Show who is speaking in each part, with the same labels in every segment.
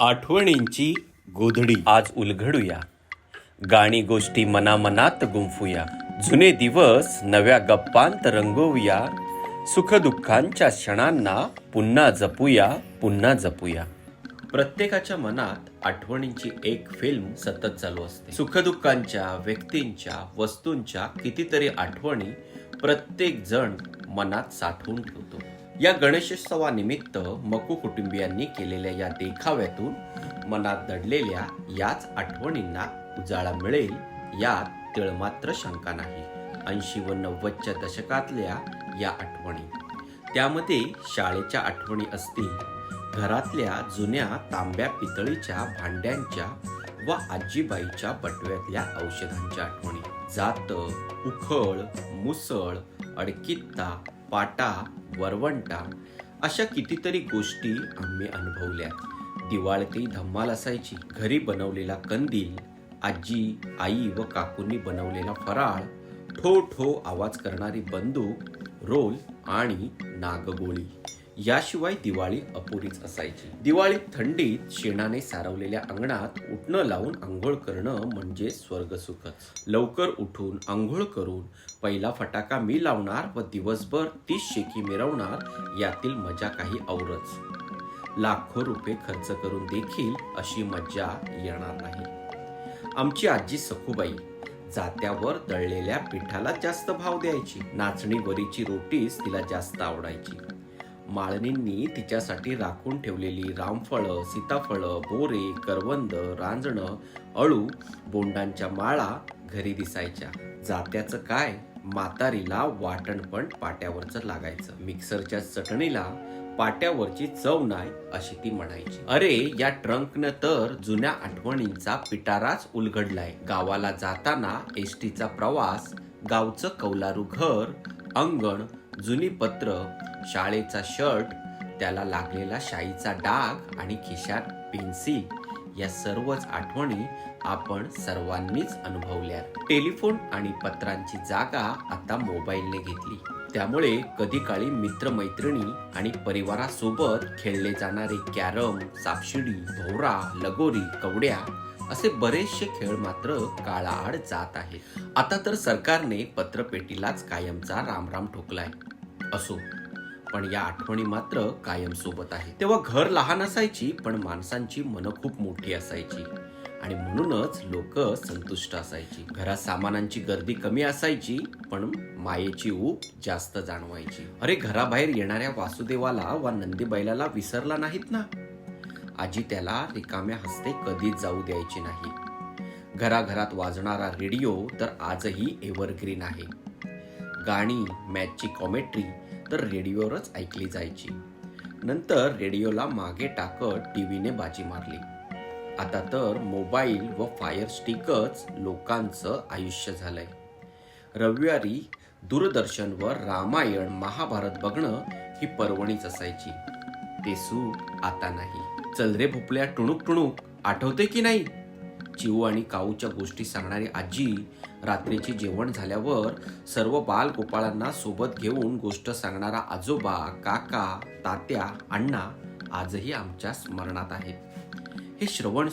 Speaker 1: आठवणींची गोधडी. आज उलघडूया. गाणी गोष्टी मनामनात गुंफूया. जुने दिवस नव्या गप्पांत रंगवूया. सुखदुःखांच्या क्षणांना पुन्हा जपूया पुन्हा जपूया. प्रत्येकाच्या मनात आठवणींची एक फिल्म सतत चालू असते. सुखदुःखांच्या व्यक्तींच्या वस्तूंच्या कितीतरी आठवणी प्रत्येक जण मनात साठवून ठेवतो. या गणेशोत्सवानिमित्त मकू कुटुंबियांनी केलेल्या या देखाव्यातून मनात दडलेल्या याच आठवणींना उजाळा मिळेल यात तिळमात्र शंका नाही. ऐंशी व नव्वदच्या दशकातल्या या आठवणी. त्यामध्ये शाळेच्या आठवणी असतील घरातल्या जुन्या तांब्या पितळीच्या भांड्यांच्या व आजीबाईच्या बटव्यातल्या औषधांच्या आठवणी. जात उखळ मुसळ अडकित्ता पाटा वरवंटा अशा कितीतरी गोष्टी आम्ही अनुभवल्या. दिवाळीतही धम्माल असायची. घरी बनवलेला कंदील आजी आई व काकूंनी बनवलेला फराळ ठो ठो आवाज करणारी बंदूक रोल आणि नागगोळी. याशिवाय दिवाळी अपुरीच असायची. दिवाळीत थंडीत शेणाने सारवलेल्या अंगणात उठणं लावून आंघोळ करणं म्हणजे स्वर्गसुखच. लवकर उठून आंघोळ करून पहिला फटाका मी लावणार व दिवसभर तीस शेकी मिरवणार यातील मजा काही औरच. लाखो रुपये खर्च करून देखील अशी मज्जा येणार नाही. आमची आजी सखूबाई जात्यावर दळलेल्या पिठाला जास्त भाव द्यायची. नाचणी वरीची रोटीच तिला जास्त आवडायची. माळणींनी तिच्यासाठी राखून ठेवलेली रामफळं सीताफळं बोरे करवंद रांजणं अळू बोंडांच्या माळा घरी दिसायच्या. जात्याचं काय? म्हातारीला वाटण पण पाट्यावरचं लागायचं. मिक्सरच्या चटणीला पाट्यावरची चव नाही अशी ती म्हणायची. अरे या ट्रंकनं तर जुन्या आठवणींचा पिटाराच उलगडलाय. गावाला जाताना एसटीचा प्रवास गावचं कौलारू घर अंगण जुनी पत्र शाळेचा शर्ट त्याला लागलेला शाईचा डाग आणि खिशात पेन्सिल या सर्वच आठवणी आपण सर्वांनीच अनुभवल्या. टेलिफोन आणि पत्रांची जागा आता मोबाईलने घेतली. त्यामुळे कधी काळी मित्रमैत्रिणी आणि परिवारासोबत खेळले जाणारे कॅरम सापशिडी भोवरा लगोरी कवड्या असे बरेचसे खेळ मात्र काळाआड जात आहेत. आता तर सरकारने पत्रपेटीलाच कायमचा रामराम ठोकलाय. असो. पण या आठवणी मात्र कायम सोबत आहे तेव्हा घर लहान असायची पण माणसांची मन खूप मोठी असायची. आणि म्हणूनच लोक संतुष्ट असायची. घरात सामानांची गर्दी कमी असायची पण मायेची ऊप जास्त जाणवायची. अरे घराबाहेर येणाऱ्या वासुदेवाला वा नंदीबैलाला विसरला नाहीत ना? आजी त्याला रिकाम्या हस्ते कधीच जाऊ द्यायची नाही. घराघरात वाजणारा रेडिओ तर आजही एव्हरग्रीन आहे. गाणी मॅचची कॉमेट्री तर रेडिओवरच ऐकली जायची. नंतर रेडिओला मागे टाकत टीव्हीने बाजी मारली. आता तर मोबाईल व फायर स्टिकच लोकांचं आयुष्य झालंय. रविवारी दूरदर्शनवर रामायण महाभारत बघणं ही पर्वणीच असायची. ते सुख आता नाही. चल रे भोपल्या टुणूक टुणूक. आठवते की नाही? चिऊ आणि काऊच्या गोष्टी सांगणारी आजी रात्रीचे जेवण झाल्यावर सर्व बालगोपाळांना सोबत घेऊन गोष्ट सांगणारा आजोबा काका तात्या अण्णा आजही आमच्या स्मरणात आहेत हे श्रवण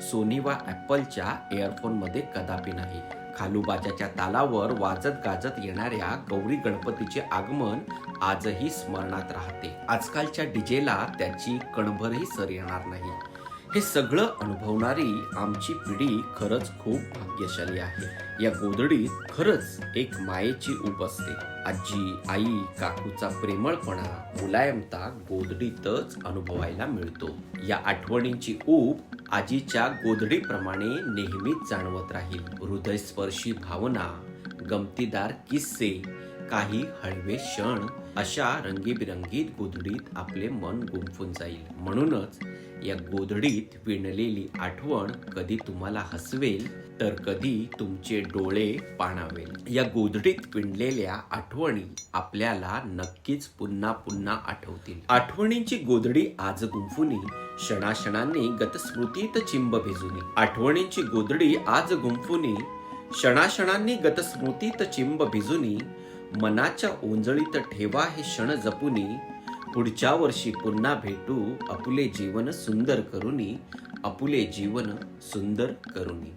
Speaker 1: सोनी वा ॲपलच्या एअरफोनमध्ये कदापि नाही. खालूबाजाच्या तालावर वाजत गाजत येणाऱ्या गौरी गणपतीचे आगमन आजही स्मरणात राहते. आजकालच्या डीजेला त्याची कणभरही सर येणार नाही. हे सगळं अनुभवणारी आमची पिढी खरंच खूप भाग्यशाली आहे. या गोधडीत खरंच एक मायेची ऊब असते. आजी आई काकूचा प्रेमळपणा मुलायमता गोधडीतच अनुभवायला मिळतो. या आठवणींची ऊब आजीच्या गोधडीप्रमाणे नेहमीच जाणवत राहील. हृदयस्पर्शी भावना गमतीदार किस्से काही हळवे क्षण अशा रंगीबिरंगीत गोधडीत आपले मन गुंफून जाईल. म्हणूनच या गोधडीत विणलेली आठवण कधी तुम्हाला हसवेल तर कधी तुमचे डोळे पाणावेल. या गोधडीत विणलेल्या आठवणी आपल्याला नक्कीच पुन्हा पुन्हा आठवतील. आठवणींची गोधडी आज गुंफुनी क्षणाक्षणांनी गतस्मृतीत चिंब भिजुनी. आठवणींची गोधडी आज गुंफुनी क्षणाक्षणांनी गतस्मृतीत चिंब भिजुनी. मनाच्या ओंजळीत ठेवा हे क्षण जपुनी पुढच्या वर्षी पुन्हा भेटू आपले जीवन सुंदर करुनी आपले जीवन सुंदर करुनी.